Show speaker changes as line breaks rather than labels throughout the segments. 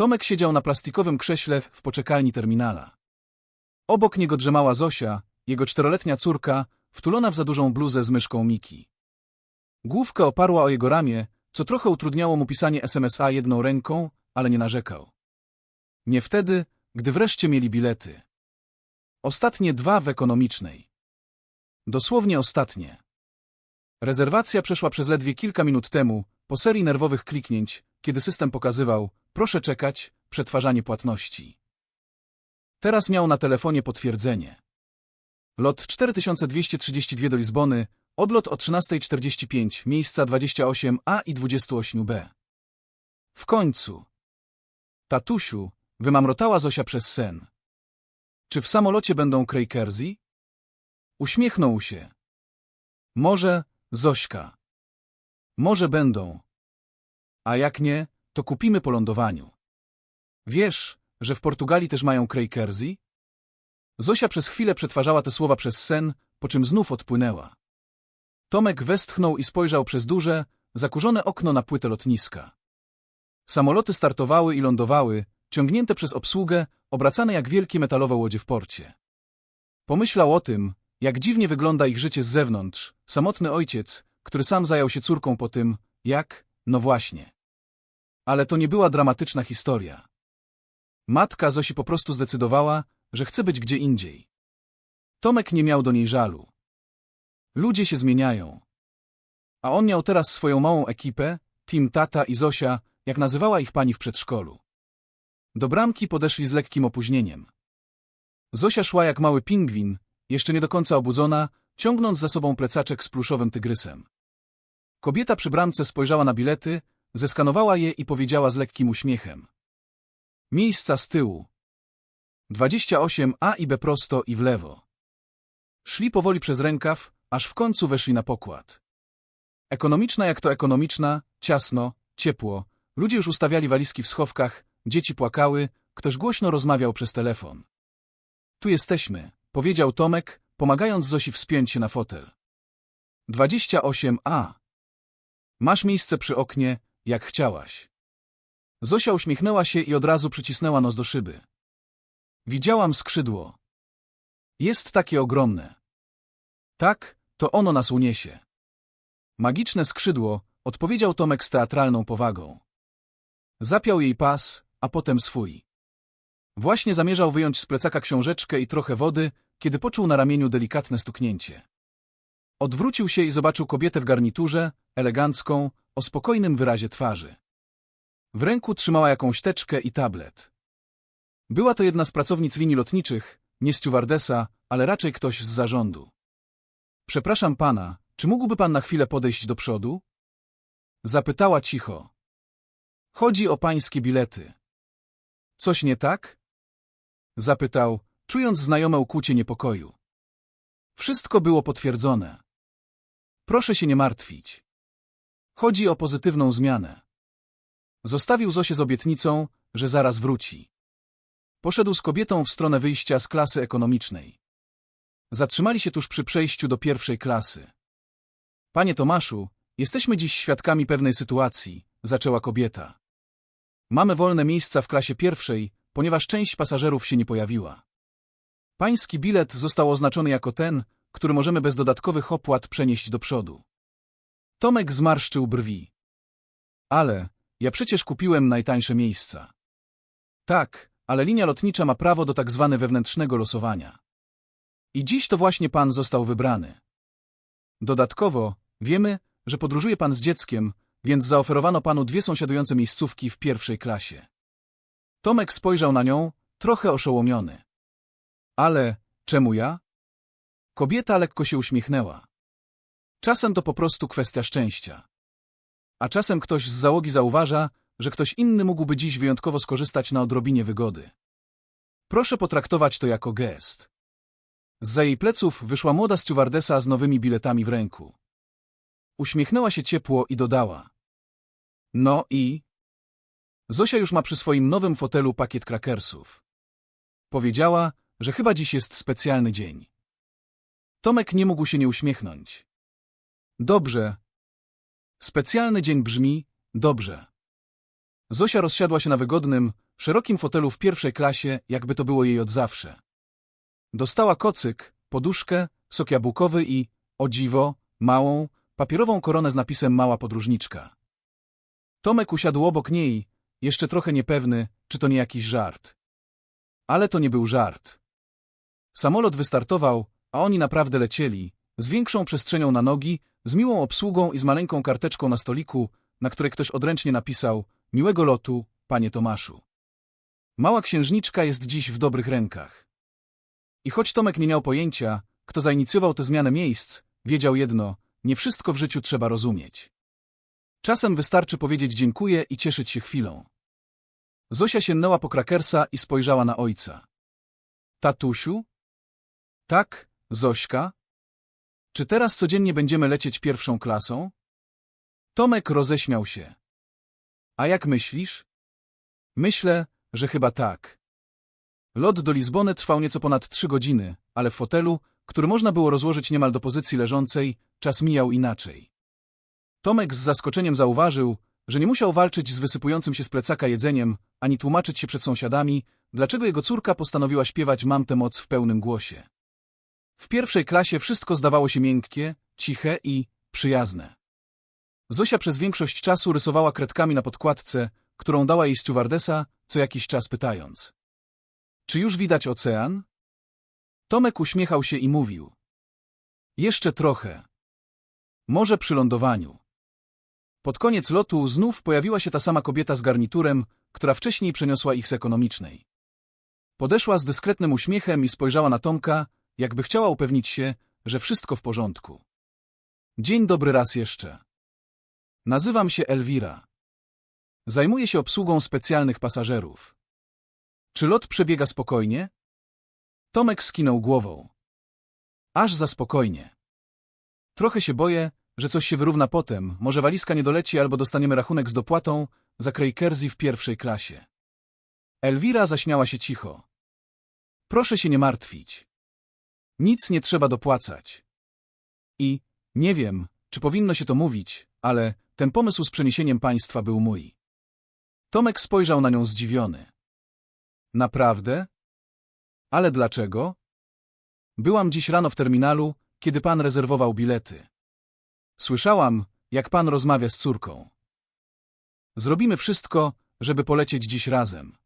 Tomek siedział na plastikowym krześle w poczekalni terminala. Obok niego drzemała Zosia, jego czteroletnia córka, wtulona w za dużą bluzę z myszką Miki. Główkę oparła o jego ramię, co trochę utrudniało mu pisanie SMS-a jedną ręką, ale nie narzekał. Nie wtedy, gdy wreszcie mieli bilety. Ostatnie dwa w ekonomicznej. Dosłownie ostatnie. Rezerwacja przeszła przez ledwie kilka minut temu, po serii nerwowych kliknięć, kiedy system pokazywał, proszę czekać, przetwarzanie płatności. Teraz miał na telefonie potwierdzenie. Lot 4232 do Lizbony, odlot o 13.45, miejsca 28A i 28B. W końcu. Tatusiu, wymamrotała Zosia przez sen. Czy w samolocie będą Krakersy? Uśmiechnął się. Może, Zośka. Może będą. A jak nie, to kupimy po lądowaniu. Wiesz, że w Portugalii też mają Krakersy? Zosia przez chwilę przetwarzała te słowa przez sen, po czym znów odpłynęła. Tomek westchnął i spojrzał przez duże, zakurzone okno na płytę lotniska. Samoloty startowały i lądowały, ciągnięte przez obsługę, obracane jak wielkie metalowe łodzie w porcie. Pomyślał o tym, jak dziwnie wygląda ich życie z zewnątrz, samotny ojciec, który sam zajął się córką po tym, jak, no właśnie. Ale to nie była dramatyczna historia. Matka Zosi po prostu zdecydowała, że chce być gdzie indziej. Tomek nie miał do niej żalu. Ludzie się zmieniają. A on miał teraz swoją małą ekipę, Tim Tata i Zosia, jak nazywała ich pani w przedszkolu. Do bramki podeszli z lekkim opóźnieniem. Zosia szła jak mały pingwin, jeszcze nie do końca obudzona, ciągnąc za sobą plecaczek z pluszowym tygrysem. Kobieta przy bramce spojrzała na bilety, zeskanowała je i powiedziała z lekkim uśmiechem. Miejsca z tyłu. 28 A i B prosto i w lewo. Szli powoli przez rękaw, aż w końcu weszli na pokład. Ekonomiczna jak to ekonomiczna, ciasno, ciepło, ludzie już ustawiali walizki w schowkach, dzieci płakały, ktoś głośno rozmawiał przez telefon. Tu jesteśmy, powiedział Tomek, pomagając Zosi wspiąć się na fotel. 28A. Masz miejsce przy oknie, jak chciałaś. Zosia uśmiechnęła się i od razu przycisnęła nos do szyby. Widziałam skrzydło. Jest takie ogromne. Tak, to ono nas uniesie. Magiczne skrzydło, odpowiedział Tomek z teatralną powagą. Zapiął jej pas, a potem swój. Właśnie zamierzał wyjąć z plecaka książeczkę i trochę wody, kiedy poczuł na ramieniu delikatne stuknięcie. Odwrócił się i zobaczył kobietę w garniturze, elegancką, o spokojnym wyrazie twarzy. W ręku trzymała jakąś teczkę i tablet. Była to jedna z pracownic linii lotniczych, nie stewardesa, ale raczej ktoś z zarządu. Przepraszam pana, czy mógłby pan na chwilę podejść do przodu? Zapytała cicho. Chodzi o pańskie bilety. Coś nie tak? Zapytał, czując znajome ukłucie niepokoju. Wszystko było potwierdzone. Proszę się nie martwić. Chodzi o pozytywną zmianę. Zostawił Zosię z obietnicą, że zaraz wróci. Poszedł z kobietą w stronę wyjścia z klasy ekonomicznej. Zatrzymali się tuż przy przejściu do pierwszej klasy. Panie Tomaszu, jesteśmy dziś świadkami pewnej sytuacji, zaczęła kobieta. Mamy wolne miejsca w klasie pierwszej, ponieważ część pasażerów się nie pojawiła. Pański bilet został oznaczony jako ten, który możemy bez dodatkowych opłat przenieść do przodu. Tomek zmarszczył brwi. Ale, ja przecież kupiłem najtańsze miejsca. Tak, ale linia lotnicza ma prawo do tak zwane wewnętrznego losowania. I dziś to właśnie pan został wybrany. Dodatkowo, wiemy, że podróżuje pan z dzieckiem, więc zaoferowano panu dwie sąsiadujące miejscówki w pierwszej klasie. Tomek spojrzał na nią, trochę oszołomiony. Ale, czemu ja? Kobieta lekko się uśmiechnęła. Czasem to po prostu kwestia szczęścia. A czasem ktoś z załogi zauważa, że ktoś inny mógłby dziś wyjątkowo skorzystać na odrobinie wygody. Proszę potraktować to jako gest. Z jej pleców wyszła młoda stewardesa z nowymi biletami w ręku. Uśmiechnęła się ciepło i dodała. No i? Zosia już ma przy swoim nowym fotelu pakiet krakersów. Powiedziała, że chyba dziś jest specjalny dzień. Tomek nie mógł się nie uśmiechnąć. Dobrze. Specjalny dzień brzmi dobrze. Zosia rozsiadła się na wygodnym, szerokim fotelu w pierwszej klasie, jakby to było jej od zawsze. Dostała kocyk, poduszkę, sok jabłkowy i, o dziwo, małą, papierową koronę z napisem Mała podróżniczka. Tomek usiadł obok niej, jeszcze trochę niepewny, czy to nie jakiś żart. Ale to nie był żart. Samolot wystartował, a oni naprawdę lecieli, z większą przestrzenią na nogi, z miłą obsługą i z maleńką karteczką na stoliku, na której ktoś odręcznie napisał Miłego lotu, panie Tomaszu. Mała księżniczka jest dziś w dobrych rękach. I choć Tomek nie miał pojęcia, kto zainicjował tę zmianę miejsc, wiedział jedno, nie wszystko w życiu trzeba rozumieć. Czasem wystarczy powiedzieć dziękuję i cieszyć się chwilą. Zosia sięgnęła po krakersa i spojrzała na ojca. Tatusiu? Tak, Zośka? Czy teraz codziennie będziemy lecieć pierwszą klasą? Tomek roześmiał się. A jak myślisz? Myślę, że chyba tak. Lot do Lizbony trwał nieco ponad trzy godziny, ale w fotelu, który można było rozłożyć niemal do pozycji leżącej, czas mijał inaczej. Tomek z zaskoczeniem zauważył, że nie musiał walczyć z wysypującym się z plecaka jedzeniem, ani tłumaczyć się przed sąsiadami, dlaczego jego córka postanowiła śpiewać Mam tę moc w pełnym głosie. W pierwszej klasie wszystko zdawało się miękkie, ciche i przyjazne. Zosia przez większość czasu rysowała kredkami na podkładce, którą dała jej stewardesa, co jakiś czas pytając. Czy już widać ocean? Tomek uśmiechał się i mówił. Jeszcze trochę. Może przy lądowaniu. Pod koniec lotu znów pojawiła się ta sama kobieta z garniturem, która wcześniej przeniosła ich z ekonomicznej. Podeszła z dyskretnym uśmiechem i spojrzała na Tomka, jakby chciała upewnić się, że wszystko w porządku. Dzień dobry raz jeszcze. Nazywam się Elwira. Zajmuję się obsługą specjalnych pasażerów. Czy lot przebiega spokojnie? Tomek skinął głową. Aż za spokojnie. Trochę się boję, że coś się wyrówna potem, może walizka nie doleci albo dostaniemy rachunek z dopłatą za Krejkerzy w pierwszej klasie. Elwira zaśmiała się cicho. Proszę się nie martwić. Nic nie trzeba dopłacać. I, nie wiem, czy powinno się to mówić, ale ten pomysł z przeniesieniem państwa był mój. Tomek spojrzał na nią zdziwiony. Naprawdę? Ale dlaczego? Byłam dziś rano w terminalu, kiedy pan rezerwował bilety. Słyszałam, jak pan rozmawia z córką. Zrobimy wszystko, żeby polecieć dziś razem.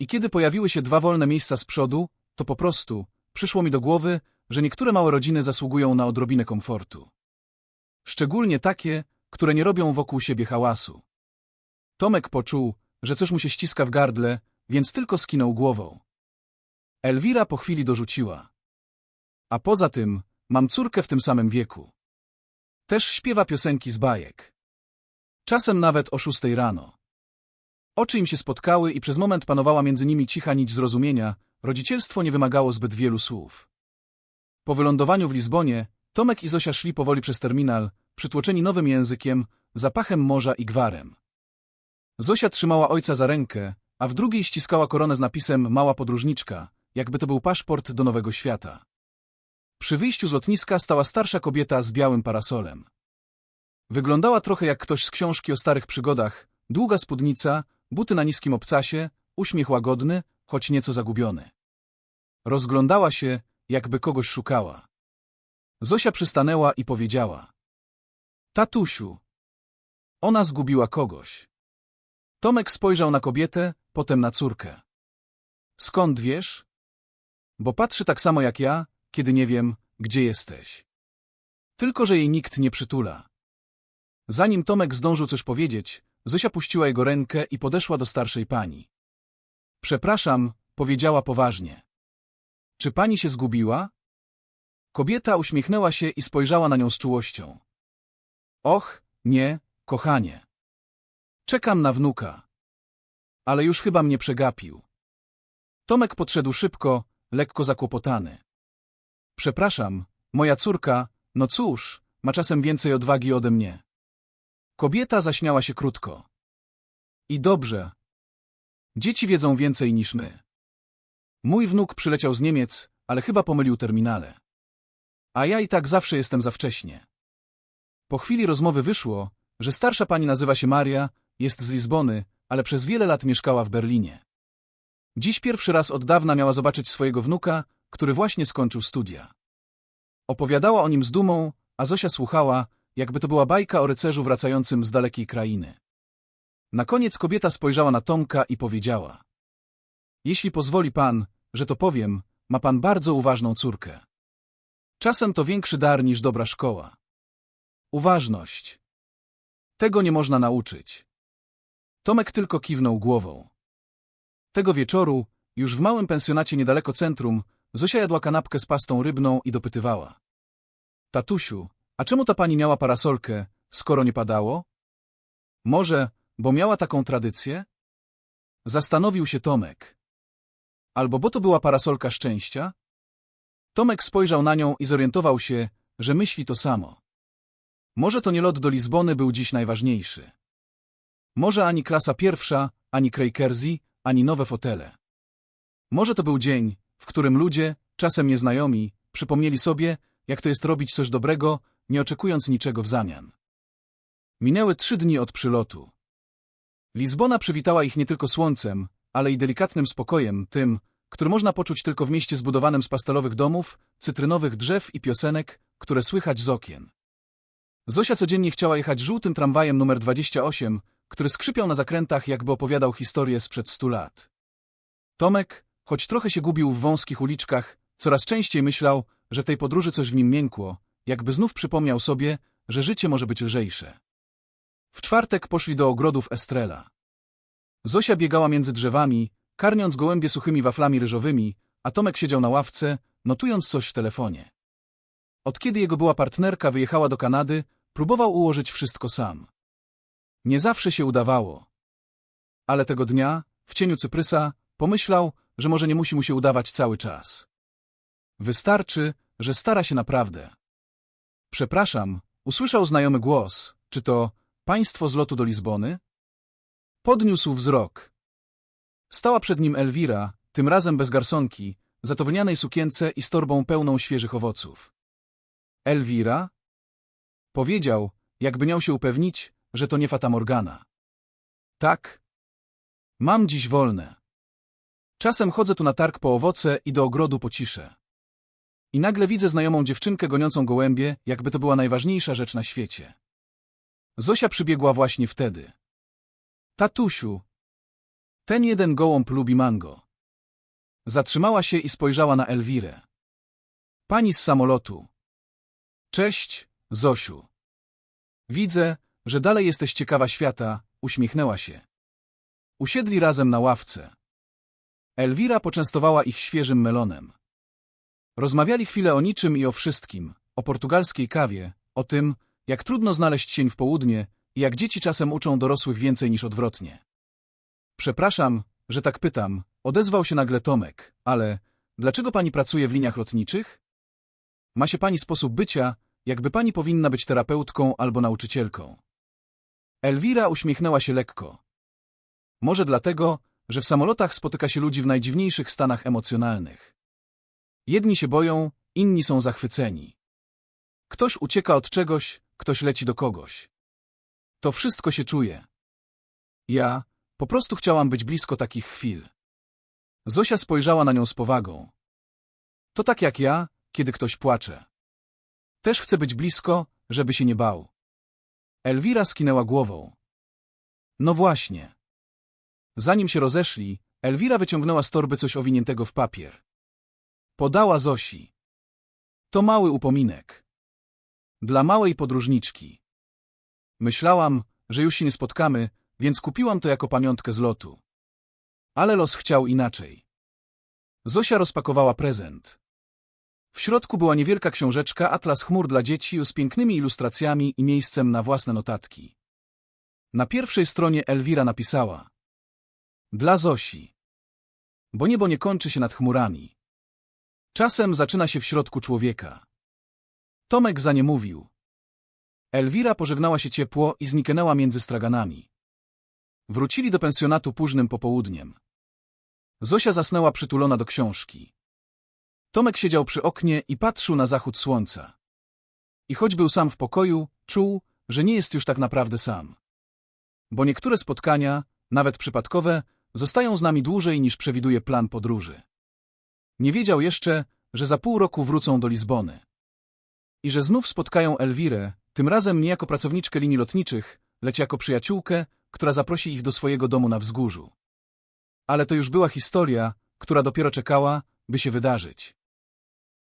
I kiedy pojawiły się dwa wolne miejsca z przodu, to po prostu przyszło mi do głowy, że niektóre małe rodziny zasługują na odrobinę komfortu. Szczególnie takie, które nie robią wokół siebie hałasu. Tomek poczuł, że coś mu się ściska w gardle, więc tylko skinął głową. Elwira po chwili dorzuciła. A poza tym, mam córkę w tym samym wieku. Też śpiewa piosenki z bajek. Czasem nawet o szóstej rano. Oczy im się spotkały i przez moment panowała między nimi cicha nić zrozumienia, rodzicielstwo nie wymagało zbyt wielu słów. Po wylądowaniu w Lizbonie, Tomek i Zosia szli powoli przez terminal, przytłoczeni nowym językiem, zapachem morza i gwarem. Zosia trzymała ojca za rękę, a w drugiej ściskała koronę z napisem Mała podróżniczka, jakby to był paszport do nowego świata. Przy wyjściu z lotniska stała starsza kobieta z białym parasolem. Wyglądała trochę jak ktoś z książki o starych przygodach, długa spódnica, buty na niskim obcasie, uśmiech łagodny, choć nieco zagubiony. Rozglądała się, jakby kogoś szukała. Zosia przystanęła i powiedziała. Tatusiu. Ona zgubiła kogoś. Tomek spojrzał na kobietę, potem na córkę. Skąd wiesz? Bo patrzy tak samo jak ja, kiedy nie wiem, gdzie jesteś. Tylko, że jej nikt nie przytula. Zanim Tomek zdążył coś powiedzieć, Zosia puściła jego rękę i podeszła do starszej pani. Przepraszam, powiedziała poważnie. Czy pani się zgubiła? Kobieta uśmiechnęła się i spojrzała na nią z czułością. Och, nie, kochanie. Czekam na wnuka. Ale już chyba mnie przegapił. Tomek podszedł szybko, lekko zakłopotany. Przepraszam, moja córka, no cóż, ma czasem więcej odwagi ode mnie. Kobieta zaśmiała się krótko. I dobrze. Dzieci wiedzą więcej niż my. Mój wnuk przyleciał z Niemiec, ale chyba pomylił terminale. A ja i tak zawsze jestem za wcześnie. Po chwili rozmowy wyszło, że starsza pani nazywa się Maria, jest z Lizbony, ale przez wiele lat mieszkała w Berlinie. Dziś pierwszy raz od dawna miała zobaczyć swojego wnuka, który właśnie skończył studia. Opowiadała o nim z dumą, a Zosia słuchała, jakby to była bajka o rycerzu wracającym z dalekiej krainy. Na koniec kobieta spojrzała na Tomka i powiedziała. Jeśli pozwoli pan, że to powiem, ma pan bardzo uważną córkę. Czasem to większy dar niż dobra szkoła. Uważność. Tego nie można nauczyć. Tomek tylko kiwnął głową. Tego wieczoru, już w małym pensjonacie niedaleko centrum, Zosia jadła kanapkę z pastą rybną i dopytywała. Tatusiu, a czemu ta pani miała parasolkę, skoro nie padało? Może, bo miała taką tradycję? Zastanowił się Tomek. Albo bo to była parasolka szczęścia? Tomek spojrzał na nią i zorientował się, że myśli to samo. Może to nie lot do Lizbony był dziś najważniejszy. Może ani klasa pierwsza, ani Krejkerzy, ani nowe fotele. Może to był dzień, w którym ludzie, czasem nieznajomi, przypomnieli sobie, jak to jest robić coś dobrego, nie oczekując niczego w zamian. Minęły trzy dni od przylotu. Lizbona przywitała ich nie tylko słońcem, ale i delikatnym spokojem, tym, który można poczuć tylko w mieście zbudowanym z pastelowych domów, cytrynowych drzew i piosenek, które słychać z okien. Zosia codziennie chciała jechać żółtym tramwajem numer 28, który skrzypiał na zakrętach, jakby opowiadał historię sprzed stu lat. Tomek, choć trochę się gubił w wąskich uliczkach, coraz częściej myślał, że tej podróży coś w nim miękło, jakby znów przypomniał sobie, że życie może być lżejsze. W czwartek poszli do ogrodów Estrela. Zosia biegała między drzewami, karmiąc gołębie suchymi waflami ryżowymi, a Tomek siedział na ławce, notując coś w telefonie. Od kiedy jego była partnerka wyjechała do Kanady, próbował ułożyć wszystko sam. Nie zawsze się udawało. Ale tego dnia, w cieniu cyprysa, pomyślał, że może nie musi mu się udawać cały czas. Wystarczy, że stara się naprawdę. Przepraszam, usłyszał znajomy głos. Czy to państwo z lotu do Lizbony? Podniósł wzrok. Stała przed nim Elwira, tym razem bez garsonki, zatowlnianej sukience i z torbą pełną świeżych owoców. Elwira? Powiedział, jakby miał się upewnić, że to nie Fata Morgana. Tak. Mam dziś wolne. Czasem chodzę tu na targ po owoce i do ogrodu po ciszę. I nagle widzę znajomą dziewczynkę goniącą gołębie, jakby to była najważniejsza rzecz na świecie. Zosia przybiegła właśnie wtedy. Tatusiu, ten jeden gołąb lubi mango. Zatrzymała się i spojrzała na Elwirę. Pani z samolotu. Cześć, Zosiu. Widzę, że dalej jesteś ciekawa świata, uśmiechnęła się. Usiedli razem na ławce. Elwira poczęstowała ich świeżym melonem. Rozmawiali chwilę o niczym i o wszystkim, o portugalskiej kawie, o tym, jak trudno znaleźć sień w południe jak dzieci czasem uczą dorosłych więcej niż odwrotnie. Przepraszam, że tak pytam, odezwał się nagle Tomek, ale dlaczego pani pracuje w liniach lotniczych? Ma się pani sposób bycia, jakby pani powinna być terapeutką albo nauczycielką. Elwira uśmiechnęła się lekko. Może dlatego, że w samolotach spotyka się ludzi w najdziwniejszych stanach emocjonalnych. Jedni się boją, inni są zachwyceni. Ktoś ucieka od czegoś, ktoś leci do kogoś. To wszystko się czuje. Ja po prostu chciałam być blisko takich chwil. Zosia spojrzała na nią z powagą. To tak jak ja, kiedy ktoś płacze. Też chcę być blisko, żeby się nie bał. Elwira skinęła głową. No właśnie. Zanim się rozeszli, Elwira wyciągnęła z torby coś owiniętego w papier. Podała Zosi. To mały upominek. Dla małej podróżniczki. Myślałam, że już się nie spotkamy, więc kupiłam to jako pamiątkę z lotu. Ale los chciał inaczej. Zosia rozpakowała prezent. W środku była niewielka książeczka Atlas chmur dla dzieci z pięknymi ilustracjami i miejscem na własne notatki. Na pierwszej stronie Elwira napisała Dla Zosi. Bo niebo nie kończy się nad chmurami. Czasem zaczyna się w środku człowieka. Tomek za nie mówił. Elwira pożegnała się ciepło i zniknęła między straganami. Wrócili do pensjonatu późnym popołudniem. Zosia zasnęła przytulona do książki. Tomek siedział przy oknie i patrzył na zachód słońca. I choć był sam w pokoju, czuł, że nie jest już tak naprawdę sam. bo niektóre spotkania, nawet przypadkowe, zostają z nami dłużej niż przewiduje plan podróży. Nie wiedział jeszcze, że za pół roku wrócą do Lizbony. I że znów spotkają Elwirę, tym razem nie jako pracowniczkę linii lotniczych, lecz jako przyjaciółkę, która zaprosi ich do swojego domu na wzgórzu. Ale to już była historia, która dopiero czekała, by się wydarzyć.